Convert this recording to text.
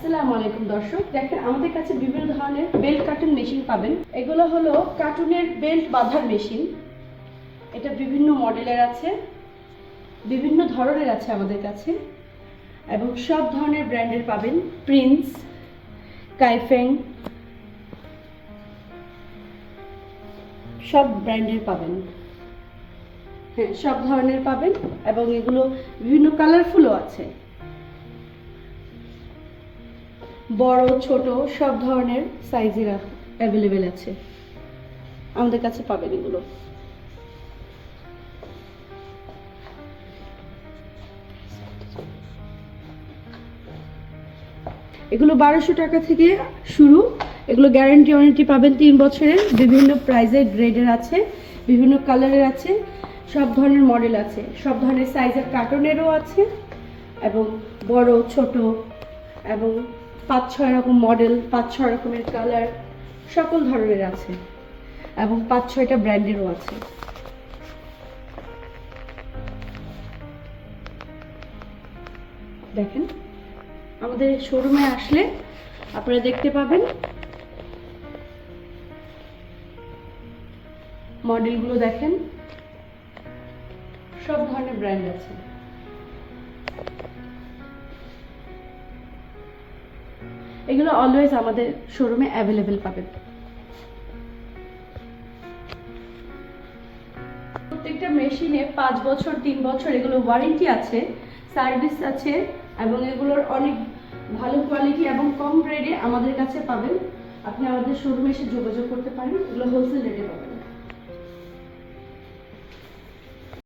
আসসালামু আলাইকুম দর্শক, দেখেন আমাদের কাছে বিভিন্ন ধরনের বেল্ট কার্টুন মেশিন পাবেন। এগুলো হলো কার্টুনের বেল্ট বাঁধার মেশিন এটা বিভিন্ন মডেলের আছে, বিভিন্ন ধরনের আছে আমাদের কাছে। এবং সব ধরনের ব্র্যান্ডের পাবেন। প্রিন্স কাইফেং সব ব্র্যান্ডের পাবেন। হ্যাঁ সব ধরনের পাবেন এবং এগুলো বিভিন্ন কালারফুলও আছে। বড়, ছোট, সব ধরনের সাইজের অ্যাভেলেবেল আছে। আমাদের কাছে পাবেন এগুলো। এগুলো বারোশো টাকা থেকে শুরু। এগুলো গ্যারান্টি ওয়ারেন্টি পাবেন তিন বছরের। বিভিন্ন প্রাইজের গ্রেডের আছে, বিভিন্ন কালারের আছে, সব ধরনের মডেল আছে। সব ধরনের সাইজের কার্টুনেরও আছে এবং বড়, ছোট এবং পাঁচ ছয় রকম মডেল পাঁচ ছয় রকমের কালার সকল ধরনের আছে। এবং পাঁচ ছয়টা ব্র্যান্ডেরও আছে। দেখেন, আমাদের শোরুমে আসলে আপনারা দেখতে পাবেন মডেলগুলো দেখেন, সব ধরনের ব্র্যান্ড আছে। এগুলো অলওয়েজ আমাদের শোরুমে অ্যাভেলেবেল পাবেন প্রত্যেকটা মেশিনে পাঁচ বছর, তিন বছর এগুলো ওয়ারেন্টি আছে সার্ভিস আছে, এবং এগুলোর অনেক ভালো কোয়ালিটি এবং কম রেটে আমাদের কাছে পাবেন। আপনি আমাদের শোরুমে এসে যোগাযোগ করতে পারেন, এগুলো হোলসেল রেটে পাবেন।